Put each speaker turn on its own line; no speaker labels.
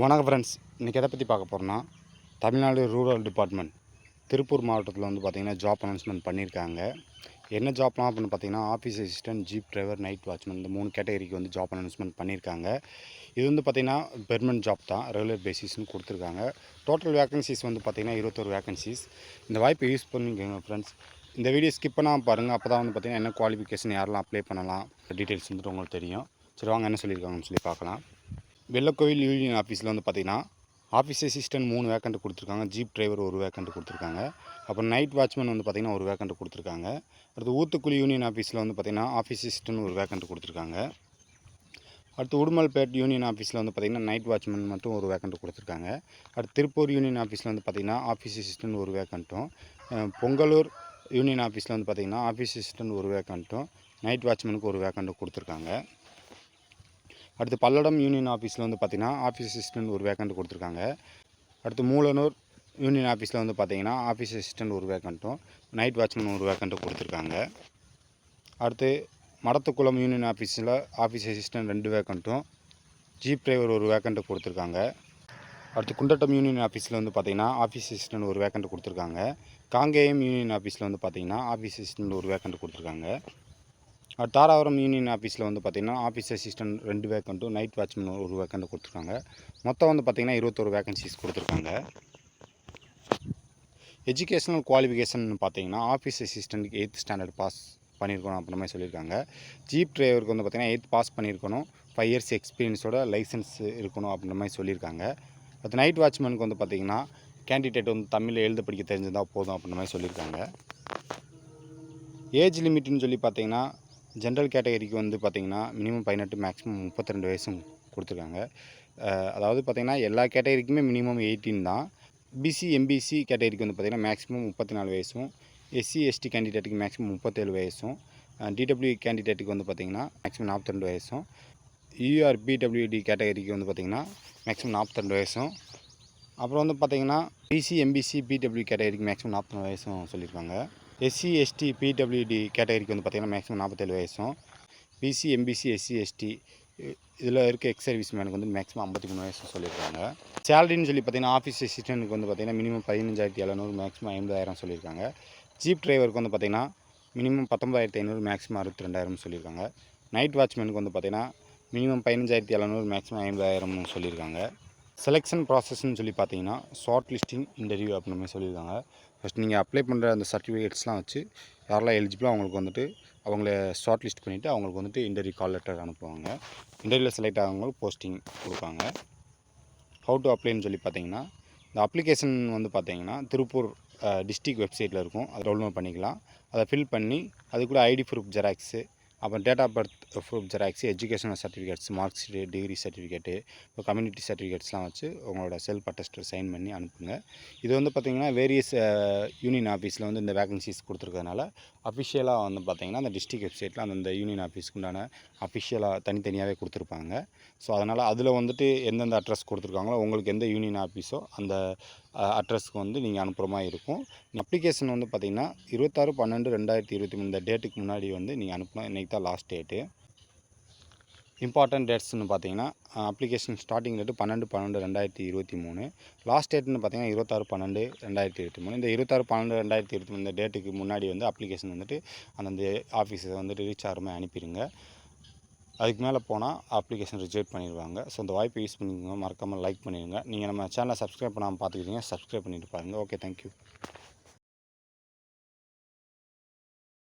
வணக்கம் ஃப்ரெண்ட்ஸ் இன்றைக்கி எதை பற்றி பார்க்க போகிறோன்னா தமிழ்நாடு ரூரல் டிபார்ட்மெண்ட் திருப்பூர் மாவட்டத்தில் வந்து பார்த்திங்கன்னா ஜாப் அனௌன்ஸ்மெண்ட் பண்ணியிருக்காங்க என்ன ஜாப்லாம் அப்படின்னு பார்த்தீங்கன்னா office assistant jeep driver night watchman இந்த மூணு கேட்டகரிக்கு வந்து ஜாப் அனௌன்ஸ்மெண்ட் பண்ணியிருக்காங்க இது வந்து பார்த்திங்கன்னா பெர்மனன்ட் ஜாப் தான் ரெகுலர் பேசிஸ்னு கொடுத்துருக்காங்க. டோட்டல் வேக்கன்சிஸ் வந்து பார்த்திங்கன்னா இருபத்தொரு வேக்கன்சிஸ் இந்த வாய்ப்பை யூஸ் பண்ணிக்கோங்க ஃப்ரெண்ட்ஸ் இந்த வீடியோ ஸ்கிப் பண்ணாமல் பாருங்கள் அப்போ தான் வந்து பார்த்திங்கன்னா என்ன குவாலிஃபிகேஷன் யாரெல்லாம் அப்ளை பண்ணலாம் டீட்டெயில்ஸ் வந்துட்டு உங்களுக்கு தெரியும். சரி வாங்க என்ன சொல்லியிருக்காங்கன்னு சொல்லி பார்க்கலாம். வெள்ளக்கோவில் யூனியன் ஆஃபீஸில் வந்து பார்த்திங்கன்னா ஆஃபீஸ் அசிஸ்டன்ட் மூணு வேக்கண்ட் கொடுத்துருக்காங்க ஜீப் டிரைவர் ஒரு வேக்கண்ட் கொடுத்துருக்காங்க அப்புறம் நைட் வாட்ச்மேன் வந்து பார்த்திங்கன்னா ஒரு வேக்கண்ட் கொடுத்துருக்காங்க அடுத்து ஊத்துக்குழி யூனியன் ஆஃபீஸில் வந்து பார்த்திங்கன்னா ஆஃபீஸ் அசிஸ்டன்ட் ஒரு வேக்கண்ட் கொடுத்துருக்காங்க அடுத்து உடுமல்பேட் யூனியன் ஆஃபீஸில் வந்து பார்த்திங்கன்னா நைட் வாட்ச்மேன் மட்டும் ஒரு வேக்கண்ட் கொடுத்துருக்காங்க அடுத்து திருப்பூர் யூனியன் ஆஃபீஸில் வந்து பார்த்திங்கன்னா ஆஃபீஸ் அசிஸ்டன்ட் ஒரு வேக்கண்ட்டும் பொங்கலூர் யூனியன் ஆஃபீஸில் வந்து பார்த்திங்கன்னா ஆஃபீஸ் அசிஸ்டன்ட் ஒரு வேக்கண்ட்டும் நைட் வாட்ச்மேனுக்கு ஒரு வேக்கண்ட்டும் கொடுத்துருக்காங்க. அடுத்து பல்லடம் யூனியன் ஆஃபீஸில் வந்து பார்த்திங்கன்னா ஆஃபீஸ் அசிஸ்டன்ட் ஒரு வேக்கண்ட் கொடுத்துருக்காங்க. அடுத்து மூலனூர் யூனியன் ஆஃபீஸில் வந்து பார்த்திங்கன்னா ஆஃபீஸ் அசிஸ்டன்ட் ஒரு வேக்கண்ட்டும் நைட் வாட்ச்மேன் ஒரு வேக்கண்ட்டும் கொடுத்துருக்காங்க. அடுத்து மடத்துக்குளம் யூனியன் ஆஃபீஸில் ஆஃபீஸ் அசிஸ்டன்ட் ரெண்டு வேக்கண்ட்டும் ஜீப் டிரைவர் ஒரு வேக்கண்ட்டு கொடுத்துருக்காங்க. அடுத்து குண்டட்டம் யூனியன் ஆஃபீஸில் வந்து பார்த்திங்கன்னா ஆஃபீஸ் அசிஸ்டன்ட் ஒரு வேக்கண்ட் கொடுத்துருக்காங்க. காங்கேயம் யூனியன் ஆஃபீஸில் வந்து பார்த்திங்கன்னா ஆஃபீஸ் அசிஸ்டன்ட் ஒரு வேக்கண்ட் கொடுத்துருக்காங்க. தாராபுரம் யூனியன் ஆஃபீஸில் வந்து பார்த்திங்கன்னா ஆஃபீஸ் அசிஸ்டன்ட் ரெண்டு வேக்கண்ட்டும் நைட் வாட்ச்மேன் ஒரு வேக்கண்ட் கொடுத்துருக்காங்க. மொத்தம் வந்து பார்த்திங்கன்னா இருபத்தொரு வேகன்சிஸ் கொடுத்துருக்காங்க. எஜுகேஷனல் குவாலிஃபிகேஷன் பார்த்தீங்கன்னா ஆஃபீஸ் அசிஸ்டண்ட்டுக்கு எயித் ஸ்டாண்டர்ட் பாஸ் பண்ணியிருக்கணும் அப்படின்ற மாதிரி சொல்லியிருக்காங்க. ஜீப் டிரைவருக்கு வந்து பார்த்திங்கன்னா எயித் பாஸ் பண்ணியிருக்கணும். ஃபைவ் இயர்ஸ் எக்ஸ்பீரியன்ஸோட லைசன்ஸ் இருக்கணும் அப்படின்ற மாதிரி சொல்லியிருக்காங்க. அது நைட் வாட்ச்மேனுக்கு வந்து பார்த்திங்கன்னா கேண்டிடேட் வந்து தமிழில் எழுத படிக்க தெரிஞ்சிருந்தால் போதும் அப்படின்ற மாதிரி சொல்லியிருக்காங்க. ஏஜ் லிமிட்னு சொல்லி பார்த்தீங்கன்னா ஜென்ரல் கேட்டகரிக்கு வந்து பார்த்திங்கன்னா மினிமம் பதினெட்டு மேக்ஸிமம் முப்பத்தி ரெண்டு வயசும் கொடுத்துருக்காங்க. அதாவது பார்த்திங்கன்னா எல்லா கேட்டகரிக்குமே மினிமம் எயிட்டீன் தான். பிசி எம்பிசி கேட்டகரிக்கு வந்து பார்த்திங்கன்னா மேக்ஸிமம் முப்பத்தி நாலு வயசும் எஸ்சி எஸ்டி கேண்டிடேட்டுக்கு மேக்ஸிமம் முப்பத்தேழு வயசும் டிடபிள்யூ கேண்டிடேட்டுக்கு வந்து பார்த்திங்கன்னா மேக்ஸிமம் நாற்பத்திரெண்டு வயசும் யூஆர் பிடபிள்யூடி கேட்டகரிக்கு வந்து பார்த்திங்கன்னா மேக்ஸிமம் நாற்பத்திரெண்டு வயசும் அப்புறம் வந்து பார்த்திங்கன்னா பிசி எம்பிசி பிடபிள்யூ கேட்டகரிக்கு மேக்ஸிமம் நாற்பத்தி வயசும் சொல்லியிருக்காங்க. எஸ்சி எஸ்டி பிடபிள்யூடி கேட்டகரிக்கு வந்து பார்த்திங்கன்னா மேக்ஸிமம் நாற்பத்தேழு வயசும். பிசி எம்பிசி எஸ்சி எஸ்டி இதில் இருக்க எக்ஸ் சர்வீஸ் மேனுக்கு வந்து மேக்ஸிமம் ஐம்பத்தி மூணு வயசு சொல்லியிருக்காங்க. சேலரின்னு சொல்லி பார்த்தீங்கன்னா ஆஃபீஸ் அசிஸ்டன்ட்டுக்கு வந்து பார்த்திங்கன்னா மினிமம் பதினஞ்சாயிரத்தி எழுநூறு மேக்ஸிமம் ஐம்பதாயிரம் சொல்லியிருக்காங்க. ஜீப் டிரைவருக்கு வந்து பார்த்திங்கன்னா மினிமம் பத்தொம்பதாயிரத்தி ஐநூறு மேக்ஸிமம் அறுபத்தி ரெண்டாயிரம் சொல்லியிருக்காங்க. நைட் வாட்ச்மேனுக்கு வந்து பார்த்திங்கன்னா மினிமம் பதினஞ்சாயிரத்தி எழுநூறு மேக்ஸிமம் ஐம்பதாயிரம் சொல்லியிருக்காங்க. செலெக்ஷன் ப்ராசஸ்ன்னு சொல்லி பார்த்தீங்கன்னா ஷார்ட் லிஸ்டிங் இன்டர்வியூ அப்படின்னு மாதிரி சொல்லியிருக்காங்க. ஃபஸ்ட் நீங்கள் அப்ளை பண்ணுற அந்த சர்டிஃபிகேட்ஸ்லாம் வச்சு யாரெல்லாம் எலிஜிபிளோ அவங்களுக்கு வந்துட்டு அவங்கள ஷார்ட் லிஸ்ட் பண்ணிவிட்டு அவங்களுக்கு வந்துட்டு இன்டர்வியூ கால் லெட்டர் அனுப்புவாங்க. இன்டர்வியூவில் செலக்ட் ஆகவங்களுக்கு போஸ்டிங் கொடுப்பாங்க. ஹவு டு அப்ளைன்னு சொல்லி பார்த்தீங்கன்னா இந்த அப்ளிகேஷன் வந்து பார்த்தீங்கன்னா திருப்பூர் டிஸ்ட்ரிக் வெப்சைட்டில் இருக்கும். அதை டவுன்லோட் பண்ணிக்கலாம். அதை ஃபில் பண்ணி அது கூட ஐடி ப்ரூஃப் ஜெராக்ஸு அப்புறம் date of birth proof xerox educational certificates mark sheet degree certificate இப்போ கம்யூனிட்டி சர்டிஃபிகேட்ஸ்லாம் வச்சு உங்களோட செல்ஃப் அட்டஸ்டர் சைன் பண்ணி அனுப்புங்க. இது வந்து பார்த்திங்கன்னா வேரியஸ் யூனியன் ஆஃபீஸில் வந்து இந்த வேகன்சிஸ் கொடுத்துருக்கறதுனால அஃபிஷியலாக வந்து பார்த்திங்கன்னா அந்த டிஸ்ட்ரிக் வெப்சைட்டில் அந்தந்த யூனியன் ஆஃபீஸ்க்கு உண்டான அஃபிஷியலாக தனித்தனியாகவே கொடுத்துருப்பாங்க. ஸோ அதனால் அதில் வந்துட்டு எந்தெந்த அட்ரஸ் கொடுத்துருக்காங்களோ உங்களுக்கு எந்த யூனியன் ஆஃபீஸோ அந்த அட்ரஸ்க்கு வந்து நீங்கள் அனுப்புகிற மாதிரி இருக்கும். அப்ளிகேஷன் வந்து பார்த்திங்கன்னா இருபத்தாறு பன்னெண்டு ரெண்டாயிரத்தி இருபத்தி மூணு இந்த டேட்டுக்கு முன்னாடி வந்து நீங்கள் அனுப்பணும் இன்றைக்கி தான் லாஸ்ட் டேட்டு இம்பார்ட்டன்ட் டேட்ஸ்னு பார்த்தீங்கன்னா அப்ளிகேஷன் ஸ்டார்டிங் டேட்டு பன்னெண்டு பன்னெண்டு ரெண்டாயிரத்தி இருபத்தி மூணு. லாஸ்ட் டேட்னு பார்த்தீங்கன்னா இருபத்தாறு பன்னெண்டு ரெண்டாயிரத்தி இருபத்தி மூணு. இந்த இருபத்தாறு பன்னெண்டு ரெண்டாயிரத்தி இருபத்தி மூணு இந்த டேட்டுக்கு முன்னாடி வந்து அப்ளிகேஷன் வந்துட்டு அந்தந்த ஆஃபீஸை வந்துட்டு ரீச் ஆகிற மாதிரி அனுப்பிடுங்க. அதுக்கு மேலே போனால் அப்ளிகேஷன் ரிஜெக்ட் பண்ணிடுவாங்க. ஸோ இந்த வாய்ப்பை யூஸ் பண்ணிக்கோங்க. மறக்காமல் லைக் பண்ணிடுங்க. நீங்கள் நம்ம சேனலை சப்ஸ்கிரைப் பண்ணாமல் பார்த்துக்கிட்டீங்க சப்ஸ்கிரைப் பண்ணிட்டு பாருங்கள் ஓகே தேங்க்யூ